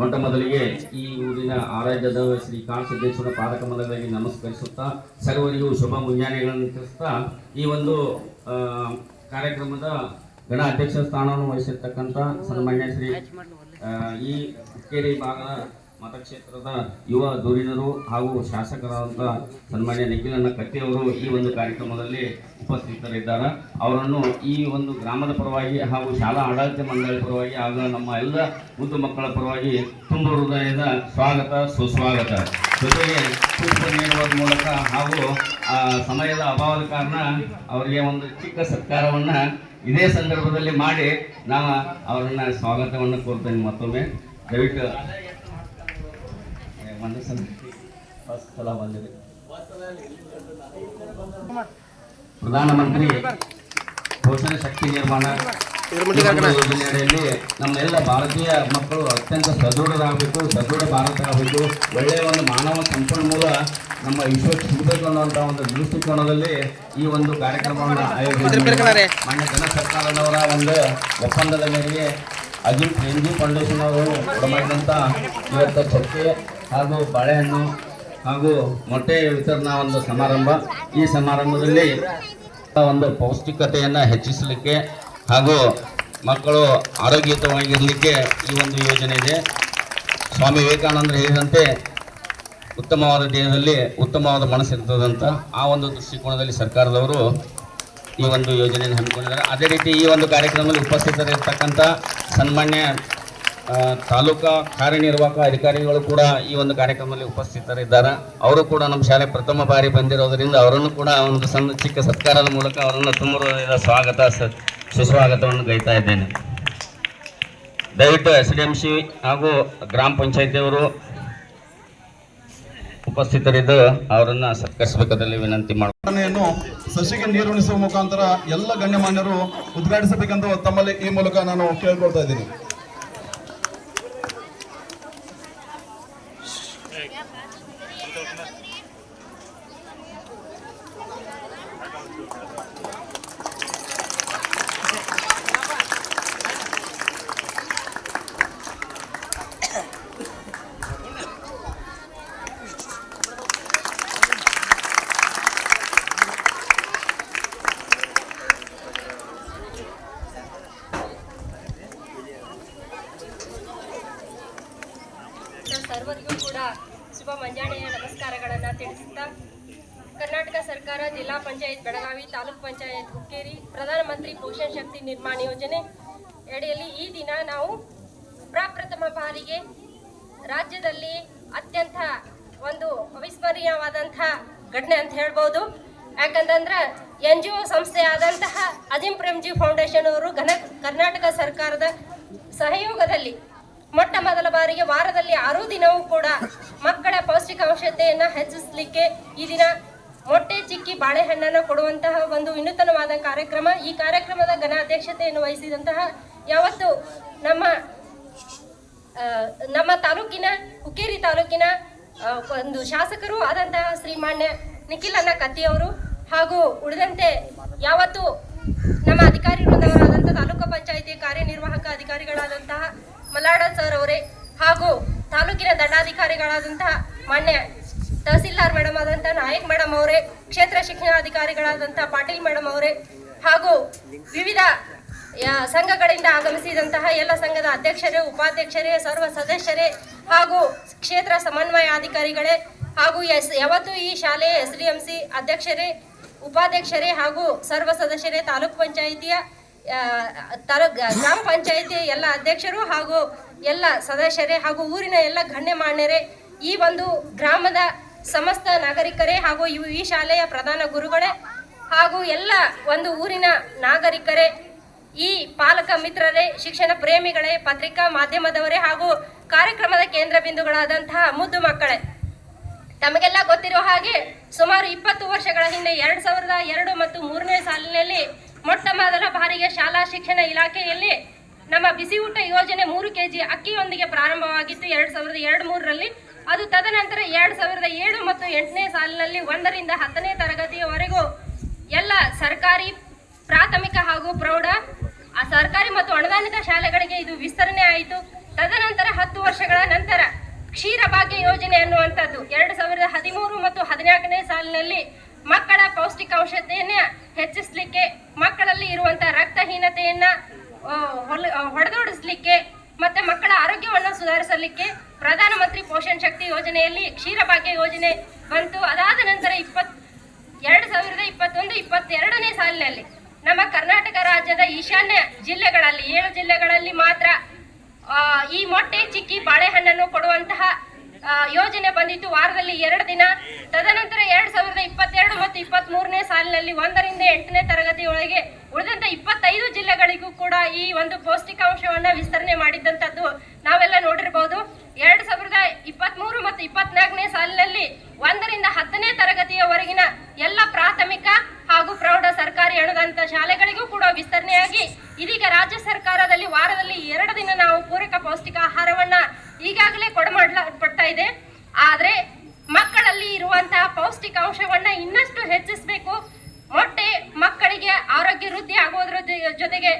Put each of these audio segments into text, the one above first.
ಮೊಟ್ಟ ಮೊದಲಿಗೆ ಈ ಊರಿನ ಆರಾಧ್ಯದ ಶ್ರೀ ಕಾಣಸಿದ್ದೇಶ್ವರ ಪಾದಕಮಲಗಳಿಗೆ ನಮಸ್ಕರಿಸುತ್ತಾ, ಸರ್ವರಿಗೂ ಶುಭ ಮುಂಜಾನೆಗಳನ್ನು ತಿಳಿಸ್ತಾ ಈ ಒಂದು ಕಾರ್ಯಕ್ರಮದ ಗಣ ಅಧ್ಯಕ್ಷ ಸ್ಥಾನವನ್ನು ವಹಿಸಿರ್ತಕ್ಕಂಥ ಸನ್ಮಾನ್ಯ ಶ್ರೀ ಈ ಹುಕ್ಕೇರಿ ಭಾಗದ ಮತಕ್ಷೇತ್ರದ ಯುವ ಧುರೀಣರು ಹಾಗೂ ಶಾಸಕರಾದಂಥ ಸನ್ಮಾನ್ಯ ನಿಖಿಲಣ್ಣ ಕತ್ತಿಯವರು ಈ ಒಂದು ಕಾರ್ಯಕ್ರಮದಲ್ಲಿ ಉಪಸ್ಥಿತರಿದ್ದಾರೆ. ಅವರನ್ನು ಈ ಒಂದು ಗ್ರಾಮದ ಪರವಾಗಿ ಹಾಗೂ ಶಾಲಾ ಆಡಳಿತ ಮಂಡಳಿ ಪರವಾಗಿ ಹಾಗೂ ನಮ್ಮ ಎಲ್ಲ ಮುದ್ದು ಮಕ್ಕಳ ಪರವಾಗಿ ತುಂಬ ಹೃದಯದ ಸ್ವಾಗತ, ಸುಸ್ವಾಗತ. ಜೊತೆಗೆ ಪುಷ್ಪ ನೀಡುವ ಮೂಲಕ ಹಾಗೂ ಸಮಯದ ಅಭಾವದ ಕಾರಣ ಅವರಿಗೆ ಒಂದು ಚಿಕ್ಕ ಸತ್ಕಾರವನ್ನು ಇದೇ ಸಂದರ್ಭದಲ್ಲಿ ಮಾಡಿ ನಾವು ಅವರನ್ನು ಸ್ವಾಗತವನ್ನು ಕೋರ್ತೇನೆ ಮತ್ತೊಮ್ಮೆ. ದಯವಿಟ್ಟು ಸಲ ಫಸ್ಟ್ ಸಲ ಬಂದಿದೆ ಪ್ರಧಾನಮಂತ್ರಿ ಪೋಷಣ ಶಕ್ತಿ ನಿರ್ಮಾಣ ಯೋಜನೆಯಲ್ಲಿ ನಮ್ಮೆಲ್ಲ ಭಾರತೀಯ ಮಕ್ಕಳು ಅತ್ಯಂತ ಸದೃಢರಾಗಬೇಕು ಸದೃಢ ಭಾರತ ಆಗಬೇಕು ಒಳ್ಳೆಯ ಒಂದು ಮಾನವ ಸಂಪನ್ಮೂಲ ನಮ್ಮ ವಿಶ್ವಕ್ಕೆ ಸಿಗಬೇಕು ಅನ್ನುವಂಥ ಒಂದು ದೃಷ್ಟಿಕೋನದಲ್ಲಿ ಈ ಒಂದು ಕಾರ್ಯಕ್ರಮವನ್ನು ಆಯೋಜಿಸಿದ್ದಾರೆ ಮಾನ್ಯ ಜನ ಸರ್ಕಾರದವರ ಒಂದು ಒಪ್ಪಂದದ ಮೇರೆಗೆ ಅಜಿತ್ ಎನ್ ಫೌಂಡೇಶನ್ ಅವರು ಮಾಡಿದಂಥ ಇವತ್ತು ಚಕ್ಕೆ ಹಾಗೂ ಬಾಳೆಹಣ್ಣು ಹಾಗೂ ಮೊಟ್ಟೆ ವಿತರಣಾ ಒಂದು ಸಮಾರಂಭ. ಈ ಸಮಾರಂಭದಲ್ಲಿ ಒಂದು ಪೌಷ್ಟಿಕತೆಯನ್ನು ಹೆಚ್ಚಿಸಲಿಕ್ಕೆ ಹಾಗೂ ಮಕ್ಕಳು ಆರೋಗ್ಯಯುತವಾಗಿರಲಿಕ್ಕೆ ಈ ಒಂದು ಯೋಜನೆ ಇದೆ. ಸ್ವಾಮಿ ವಿವೇಕಾನಂದರು ಹೇಳಿದಂತೆ ಉತ್ತಮವಾದ ದೇಹದಲ್ಲಿ ಉತ್ತಮವಾದ ಮನಸ್ಸಿರ್ತದಂತ ಆ ಒಂದು ದೃಷ್ಟಿಕೋನದಲ್ಲಿ ಸರ್ಕಾರದವರು ಈ ಒಂದು ಯೋಜನೆಯನ್ನು ಹಮ್ಮಿಕೊಂಡಿದ್ದಾರೆ. ಅದೇ ರೀತಿ ಈ ಒಂದು ಕಾರ್ಯಕ್ರಮದಲ್ಲಿ ಉಪಸ್ಥಿತರಿರ್ತಕ್ಕಂಥ ಸನ್ಮಾನ್ಯ ತಾಲೂಕಾ ಕಾರ್ಯನಿರ್ವಾಹಕ ಅಧಿಕಾರಿಗಳು ಕೂಡ ಈ ಒಂದು ಕಾರ್ಯಕ್ರಮದಲ್ಲಿ ಉಪಸ್ಥಿತರಿದ್ದಾರೆ. ಅವರು ಕೂಡ ನಮ್ಮ ಶಾಲೆ ಪ್ರಥಮ ಬಾರಿ ಬಂದಿರೋದರಿಂದ ಅವರನ್ನು ಕೂಡ ಒಂದು ಸಣ್ಣ ಚಿಕ್ಕ ಸತ್ಕಾರದ ಮೂಲಕ ಅವರನ್ನು ತುಂಬ ಸ್ವಾಗತ ಸುಸ್ವಾಗತವನ್ನು ಗೈತಾ ಇದ್ದೇನೆ. ದಯವಿಟ್ಟು ಎಸ್ ಡಿ ಎಂ ಸಿ ಹಾಗೂ ಗ್ರಾಮ ಪಂಚಾಯತಿಯವರು ಉಪಸ್ಥಿತರಿದ್ದು ಅವರನ್ನು ಸತ್ಕರಿಸಬೇಕಾದಲ್ಲಿ ವಿನಂತಿ ಮಾಡಿಯನ್ನು ಸಸಿಗೆ ನೀರುಣಿಸುವ ಮುಖಾಂತರ ಎಲ್ಲ ಗಣ್ಯಮಾನ್ಯರು ಉದ್ಘಾಟಿಸಬೇಕೆಂದು ತಮ್ಮಲ್ಲಿ ಈ ಮೂಲಕ ನಾನು ಕೇಳ್ಕೊಳ್ತಾ ಇದ್ದೀನಿ. ಸರ್ವರಿಗೂ ಕೂಡ ಶುಭ ಮಂಜಾಣೆಯ ನಮಸ್ಕಾರಗಳನ್ನು ತಿಳಿಸುತ್ತಾ, ಕರ್ನಾಟಕ ಸರ್ಕಾರ ಜಿಲ್ಲಾ ಪಂಚಾಯತ್ ಬೆಳಗಾವಿ ತಾಲೂಕ್ ಪಂಚಾಯತ್ ಹುಕ್ಕೇರಿ ಪ್ರಧಾನಮಂತ್ರಿ ಪೋಷಣ್ ಶಕ್ತಿ ನಿರ್ಮಾಣ ಯೋಜನೆ ಅಡಿಯಲ್ಲಿ ಈ ದಿನ ನಾವು ಪ್ರಪ್ರಥಮ ಬಾರಿಗೆ ರಾಜ್ಯದಲ್ಲಿ ಅತ್ಯಂತ ಒಂದು ಅವಿಸ್ಮರಣೀಯವಾದಂಥ ಘಟನೆ ಅಂತ ಹೇಳ್ಬೋದು. ಯಾಕಂತಂದ್ರೆ ಎನ್ ಜಿ ಒ ಸಂಸ್ಥೆ ಆದಂತಹ ಅಜಿಂ ಪ್ರೇಮ್ಜಿ ಫೌಂಡೇಶನ್ ಅವರು ಘನ ಕರ್ನಾಟಕ ಸರ್ಕಾರದ ಸಹಯೋಗದಲ್ಲಿ ಮೊಟ್ಟ ಮೊದಲ ಬಾರಿಗೆ ವಾರದಲ್ಲಿ ಆರು ದಿನವೂ ಕೂಡ ಮಕ್ಕಳ ಪೌಷ್ಟಿಕಾಂಶತೆಯನ್ನು ಹೆಚ್ಚಿಸಲಿಕ್ಕೆ ಈ ದಿನ ಮೊಟ್ಟೆ ಚಿಕ್ಕಿ ಬಾಳೆಹಣ್ಣನ್ನು ಕೊಡುವಂತಹ ಒಂದು ವಿನೂತನವಾದ ಕಾರ್ಯಕ್ರಮ. ಈ ಕಾರ್ಯಕ್ರಮದ ಘನ ಅಧ್ಯಕ್ಷತೆಯನ್ನು ವಹಿಸಿದಂತಹ ಯಾವತ್ತು ನಮ್ಮ ನಮ್ಮ ತಾಲೂಕಿನ, ಹುಕ್ಕೇರಿ ತಾಲೂಕಿನ ಒಂದು ಶಾಸಕರು ಆದಂತಹ ಶ್ರೀಮಾನ್ಯ ನಿಖಿಲ್ ಅನ್ನ ಕತ್ತಿಯವರು ಹಾಗೂ ಉಳಿದಂತೆ ಯಾವತ್ತು ನಮ್ಮ ಅಧಿಕಾರಿ ವೃಂದವರಾದಂತಹ ತಾಲೂಕು ಪಂಚಾಯಿತಿ ಕಾರ್ಯನಿರ್ವಾಹಕ ಅಧಿಕಾರಿಗಳಾದಂತಹ ಮಲ್ಲಾಡ ಸರ್ ಅವರೇ ಹಾಗೂ ತಾಲೂಕಿನ ದಂಡಾಧಿಕಾರಿಗಳಾದಂತಹ ಮಾನ್ಯ ತಹಸೀಲ್ದಾರ್ ಮೇಡಮ್ ಆದಂತಹ ನಾಯಕ್ ಮೇಡಮ್ ಅವರೇ, ಕ್ಷೇತ್ರ ಶಿಕ್ಷಣಾಧಿಕಾರಿಗಳಾದಂತಹ ಪಾಟೀಲ್ ಮೇಡಮ್ ಅವರೇ ಹಾಗೂ ವಿವಿಧ ಸಂಘಗಳಿಂದ ಆಗಮಿಸಿದಂತಹ ಎಲ್ಲ ಸಂಘದ ಅಧ್ಯಕ್ಷರೇ, ಉಪಾಧ್ಯಕ್ಷರೇ, ಸರ್ವ ಸದಸ್ಯರೇ ಹಾಗೂ ಕ್ಷೇತ್ರ ಸಮನ್ವಯ ಅಧಿಕಾರಿಗಳೇ ಹಾಗೂ ಎಸ್, ಯಾವತ್ತು ಈ ಶಾಲೆಯ ಎಸ್ ಡಿ ಎಂ ಸಿ ಅಧ್ಯಕ್ಷರೇ, ಉಪಾಧ್ಯಕ್ಷರೇ ಹಾಗೂ ಸರ್ವ ಸದಸ್ಯರೇ, ತಾಲೂಕ್ ಪಂಚಾಯಿತಿಯ ತಾಲೂಕ್ ಗ್ರಾಮ ಪಂಚಾಯಿತಿ ಎಲ್ಲ ಅಧ್ಯಕ್ಷರು ಹಾಗೂ ಎಲ್ಲ ಸದಸ್ಯರೇ ಹಾಗೂ ಊರಿನ ಎಲ್ಲ ಗಣ್ಯಮಾನ್ಯರೇ ಈ ಒಂದು ಗ್ರಾಮದ ಸಮಸ್ತ ನಾಗರಿಕರೇ ಹಾಗೂ ಇವು- ಈ ಶಾಲೆಯ ಪ್ರಧಾನ ಗುರುಗಳೇ ಹಾಗೂ ಎಲ್ಲ ಒಂದು ಊರಿನ ನಾಗರಿಕರೇ, ಈ ಪಾಲಕ ಮಿತ್ರರೇ, ಶಿಕ್ಷಣ ಪ್ರೇಮಿಗಳೇ, ಪತ್ರಿಕಾ ಮಾಧ್ಯಮದವರೇ ಹಾಗೂ ಕಾರ್ಯಕ್ರಮದ ಕೇಂದ್ರ ಬಿಂದುಗಳಾದಂತಹ ಮುದ್ದು ಮಕ್ಕಳೇ. ತಮಗೆಲ್ಲ ಗೊತ್ತಿರೋ ಹಾಗೆ ಸುಮಾರು ಇಪ್ಪತ್ತು ವರ್ಷಗಳ ಹಿಂದೆ ಎರಡು ಸಾವಿರದ ಎರಡು ಮತ್ತು ಮೂರನೇ ಸಾಲಿನಲ್ಲಿ ಮೊಟ್ಟ ಮೊದಲ ಬಾರಿಗೆ ಶಾಲಾ ಶಿಕ್ಷಣ ಇಲಾಖೆಯಲ್ಲಿ ನಮ್ಮ ಬಿಸಿ ಊಟ ಯೋಜನೆ ಮೂರು ಕೆಜಿ ಅಕ್ಕಿಯೊಂದಿಗೆ ಪ್ರಾರಂಭವಾಗಿತ್ತು ಎರಡು ಸಾವಿರದ ಎರಡು ಮೂರರಲ್ಲಿ. ಅದು ತದನಂತರ ಎರಡು ಸಾವಿರದ ಏಳು ಮತ್ತು ಎಂಟನೇ ಸಾಲಿನಲ್ಲಿ ಒಂದರಿಂದ ಹತ್ತನೇ ತರಗತಿಯವರೆಗೂ ಎಲ್ಲ ಸರ್ಕಾರಿ, ಪ್ರಾಥಮಿಕ ಹಾಗೂ ಪ್ರೌಢ ಸರ್ಕಾರಿ ಮತ್ತು ಅನುದಾನಿತ ಶಾಲೆಗಳಿಗೆ ಇದು ವಿಸ್ತರಣೆ ಆಯಿತು. ತದನಂತರ ಹತ್ತು ವರ್ಷಗಳ ನಂತರ ಕ್ಷೀರಭಾಗ್ಯ ಯೋಜನೆ ಅನ್ನುವಂಥದ್ದು. ಎರಡು ಸಾವಿರದ ಹದಿಮೂರು ಮತ್ತು ಹದಿನಾಲ್ಕನೇ ಸಾಲಿನಲ್ಲಿ ಮಕ್ಕಳ ಪೌಷ್ಟಿಕಾಂಶತೆಯನ್ನ ಹೆಚ್ಚಿಸಲಿಕ್ಕೆ, ಮಕ್ಕಳಲ್ಲಿ ಇರುವಂತಹ ರಕ್ತಹೀನತೆಯನ್ನ ಹೊಡೆದೋಡಿಸ್ಲಿಕ್ಕೆ ಮತ್ತೆ ಮಕ್ಕಳ ಆರೋಗ್ಯವನ್ನು ಸುಧಾರಿಸಲಿಕ್ಕೆ ಪ್ರಧಾನಮಂತ್ರಿ ಪೋಷಣ್ ಶಕ್ತಿ ಯೋಜನೆಯಲ್ಲಿ ಕ್ಷೀರಭಾಗ್ಯ ಯೋಜನೆ ಬಂತು. ಅದಾದ ನಂತರ ಇಪ್ಪತ್, ಎರಡು ಸಾವಿರದ ಇಪ್ಪತ್ತೊಂದು, ಇಪ್ಪತ್ತೆರಡನೇ ಸಾಲಿನಲ್ಲಿ ನಮ್ಮ ಕರ್ನಾಟಕ ರಾಜ್ಯದ ಈಶಾನ್ಯ ಜಿಲ್ಲೆಗಳಲ್ಲಿ, ಏಳು ಜಿಲ್ಲೆಗಳಲ್ಲಿ ಮಾತ್ರ ಈ ಮೊಟ್ಟೆ, ಚಿಕ್ಕಿ, ಬಾಳೆಹಣ್ಣನ್ನು ಕೊಡುವಂತಹ ಯೋಜನೆ ಬಂದಿತ್ತು. ವಾರದಲ್ಲಿ ಎರಡು ದಿನ. ತದನಂತರ ಎರಡು ಸಾವಿರದ ಇಪ್ಪತ್ತೆರಡು ಸಾಲಿನಲ್ಲಿ ಒಂದರಿಂದ ಎಂಟನೇ ತರಗತಿಯೊಳಗೆ ಉಳಿದಂತ ಇಪ್ಪತ್ತೈದು ಜಿಲ್ಲೆಗಳಿಗೂ ಕೂಡ ಈ ಒಂದು ಪೌಷ್ಟಿಕಾಂಶವನ್ನ ವಿಸ್ತರಣೆ ಮಾಡಿದ್ದಂಥದ್ದು ನಾವೆಲ್ಲ ನೋಡಿರ್ಬೋದು. ಎರಡ್ ಸಾವಿರದ ಇಪ್ಪತ್ಮೂರು ಮತ್ತು ಇಪ್ಪತ್ನಾಲ್ಕನೇ ಸಾಲಿನಲ್ಲಿ ಒಂದರಿಂದ ಹತ್ತನೇ ತರಗತಿಯವರೆಗಿನ ಎಲ್ಲ ಪ್ರಾಥಮಿಕ ಹಾಗೂ ಪ್ರೌಢ ಸರ್ಕಾರಿ ಅನುದಾನಿತ ಶಾಲೆಗಳಿಗೂ ಕೂಡ ವಿಸ್ತರಣೆಯಾಗಿ ಇದೀಗ ರಾಜ್ಯ ಸರ್ಕಾರದಲ್ಲಿ ವಾರದಲ್ಲಿ ಎರಡು ದಿನ ನಾವು ಪೂರಕ ಪೌಷ್ಟಿಕ ಆಹಾರವನ್ನ ಈಗಾಗಲೇ ಕೊಡಮಾಡಲ್ಪಡ್ತಾ ಇದೆ. ಆದ್ರೆ ಮಕ್ಕಳಲ್ಲಿ ಇರುವಂತಹ ಪೌಷ್ಟಿಕಾಂಶವನ್ನ ಇನ್ನಷ್ಟು ಹೆಚ್ಚಿಸಬೇಕು. ಮೊಟ್ಟೆ ಮಕ್ಕಳಿಗೆ ಆರೋಗ್ಯ ವೃದ್ಧಿ ಆಗೋದ್ರ ಜೊತೆಗೆ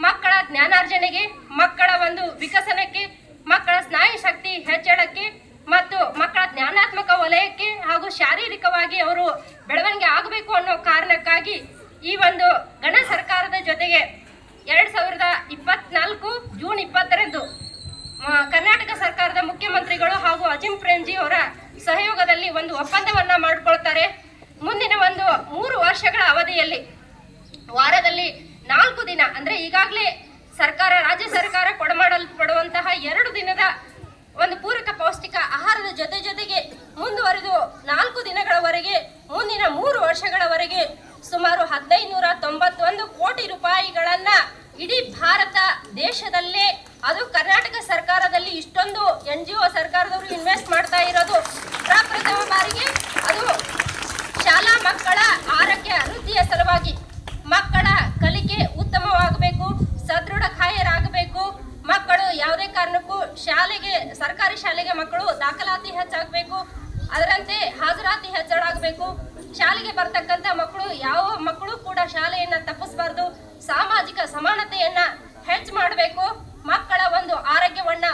ಮಕ್ಕಳ ಜ್ಞಾನಾರ್ಜನೆಗೆ, ಮಕ್ಕಳ ಒಂದು ವಿಕಸನಕ್ಕೆ, ಮಕ್ಕಳ ಸ್ನಾಯು ಶಕ್ತಿ ಹೆಚ್ಚಳಕ್ಕೆ ಮತ್ತು ಮಕ್ಕಳ ಜ್ಞಾನಾತ್ಮಕ ವಲಯಕ್ಕೆ ಹಾಗೂ ಶಾರೀರಿಕವಾಗಿ ಅವರು ಬೆಳವಣಿಗೆ ಆಗಬೇಕು ಅನ್ನೋ ಕಾರಣಕ್ಕಾಗಿ ಈ ಒಂದು ಗಣ ಸರ್ಕಾರದ ಜೊತೆಗೆ ಎರಡು ಸಾವಿರದ ಇಪ್ಪತ್ನಾಲ್ಕು ಜೂನ್ ಇಪ್ಪತ್ತರಂದು ಕರ್ನಾಟಕ ಸರ್ಕಾರದ ಮುಖ್ಯಮಂತ್ರಿಗಳು ಹಾಗೂ ಅಜಿಂ ಪ್ರೇಮ್ಜಿ ಅವರ ಸಹಯೋಗದಲ್ಲಿ ಒಂದು ಒಪ್ಪಂದವನ್ನು ಮಾಡಿಕೊಳ್ತಾರೆ. ಮುಂದಿನ ಒಂದು ಮೂರು ವರ್ಷಗಳ ಅವಧಿಯಲ್ಲಿ ವಾರದಲ್ಲಿ ನಾಲ್ಕು ದಿನ, ಅಂದ್ರೆ ಈಗಾಗಲೇ ಸರ್ಕಾರ, ರಾಜ್ಯ ಸರ್ಕಾರ ಕೊಡಮಾಡಲ್ಪಡುವಂತಹ ಎರಡು ದಿನದ ಒಂದು ಪೂರಕ ಪೌಷ್ಟಿಕ ಆಹಾರದ ಜೊತೆ ಜೊತೆಗೆ ಮುಂದುವರೆದು ನಾಲ್ಕು ದಿನಗಳವರೆಗೆ, ಮುಂದಿನ ಮೂರು ವರ್ಷಗಳವರೆಗೆ ಸುಮಾರು ಹದಿನೈದುನೂರ ತೊಂಬತ್ತೊಂದು ಕೋಟಿ ರೂಪಾಯಿಗಳನ್ನ ಇಡೀ ಭಾರತ ದೇಶದಲ್ಲೇ, ಅದು ಕರ್ನಾಟಕ ಸರ್ಕಾರದಲ್ಲಿ ಇಷ್ಟೊಂದು ಎನ್ ಜಿ ಒ ಸರ್ಕಾರದವರು ಇನ್ವೆಸ್ಟ್ ಮಾಡ್ತಾ ಇರೋದು. ಪ್ರಪ್ರಥಮ ಬಾರಿಗೆ ಅದು ಮಕ್ಕಳ ಆರೋಗ್ಯ ವೃದ್ಧಿಯ ಸಲುವಾಗಿ ಮಕ್ಕಳ ಕಲಿಕೆ ಉತ್ತಮವಾಗಬೇಕು, ಸದೃಢ ಕಾಯರಾಗಬೇಕು ಮಕ್ಕಳು ಯಾವುದೇ ಕಾರಣಕ್ಕೂ ಶಾಲೆಗೆ, ಸರ್ಕಾರಿ ಶಾಲೆಗೆ ಮಕ್ಕಳು ದಾಖಲಾತಿ ಹೆಚ್ಚಾಗಬೇಕು. ಅದರಂತೆ ಹಾಜರಾತಿ ಹೆಚ್ಚಳಾಗಬೇಕು. ಶಾಲೆಗೆ ಬರ್ತಕ್ಕಂಥ ಮಕ್ಕಳು, ಯಾವ ಮಕ್ಕಳು ಕೂಡ ಶಾಲೆಯನ್ನ ತಪ್ಪಿಸಬಾರ್ದು. ಸಾಮಾಜಿಕ ಸಮಾನತೆಯನ್ನ ಹೆಚ್ಚು ಮಾಡಬೇಕು. ಮಕ್ಕಳ ಒಂದು ಆರೋಗ್ಯವನ್ನ